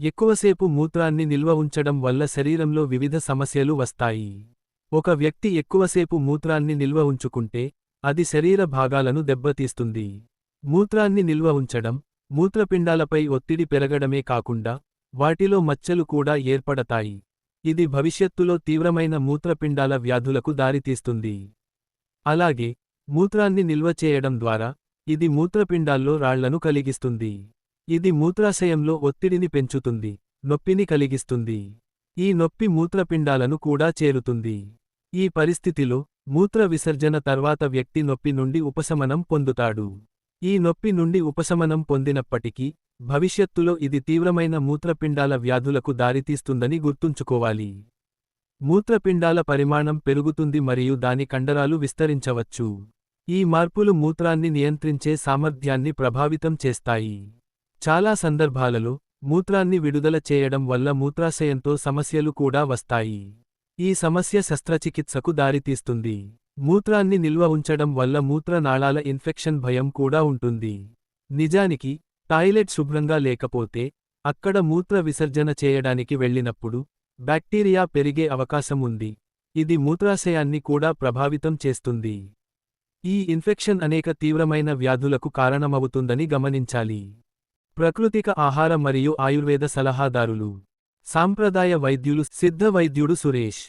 ఎక్కువసేపు మూత్రాన్ని నిల్వ ఉంచడం వల్ల శరీరంలో వివిధ సమస్యలు వస్తాయి. ఒక వ్యక్తి ఎక్కువసేపు మూత్రాన్ని నిల్వ ఉంచుకుంటే అది శరీర భాగాలను దెబ్బతీస్తుంది. మూత్రాన్ని నిల్వ ఉంచడం మూత్రపిండాలపై ఒత్తిడి పెరగడమే కాకుండా వాటిలో మచ్చలు కూడా ఏర్పడతాయి. ఇది భవిష్యత్తులో తీవ్రమైన మూత్రపిండాల వ్యాధులకు దారితీస్తుంది. అలాగే మూత్రాన్ని నిల్వ చేయడం ద్వారా ఇది మూత్రపిండాల్లో రాళ్ళను కలిగిస్తుంది. ఇది మూత్రాశయంలో ఒత్తిడిని పెంచుతుంది నొప్పిని కలిగిస్తుంది. ఈ నొప్పి మూత్రపిండాలను కూడా చేరుతుంది. ఈ పరిస్థితిలో మూత్ర విసర్జన తర్వాత వ్యక్తి నొప్పి నుండి ఉపశమనం పొందుతాడు. ఈ నొప్పి నుండి ఉపశమనం పొందినప్పటికీ భవిష్యత్తులో ఇది తీవ్రమైన మూత్రపిండాల వ్యాధులకు దారితీస్తుందని గుర్తుంచుకోవాలి. మూత్రపిండాల పరిమాణం పెరుగుతుంది మరియు దాని కండరాలు విస్తరించవచ్చు. ఈ మార్పులు మూత్రాన్ని నియంత్రించే సామర్థ్యాన్ని ప్రభావితం చేస్తాయి. చాలా సందర్భాలలో మూత్రాన్ని విడుదల చేయడం వల్ల మూత్రాశయంతో సమస్యలు కూడా వస్తాయి. ఈ సమస్య శస్త్రచికిత్సకు దారితీస్తుంది. మూత్రాన్ని నిల్వ ఉంచడం వల్ల మూత్రనాళాల ఇన్ఫెక్షన్ భయం కూడా ఉంటుంది. నిజానికి టాయిలెట్ శుభ్రంగా లేకపోతే అక్కడ మూత్ర విసర్జన చేయడానికి వెళ్ళినప్పుడు బ్యాక్టీరియా పెరిగే అవకాశం ఉంది. ఇది మూత్రాశయాన్ని కూడా ప్రభావితం చేస్తుంది. ఈ ఇన్ఫెక్షన్ అనేక తీవ్రమైన వ్యాధులకు కారణమవుతుందని గమనించాలి. ప్రకృతిక ఆహార మరియు ఆయుర్వేద సలహాదారులు. సాంప్రదాయ వైద్యులు సిద్ధ వైద్యుడు సురేష్.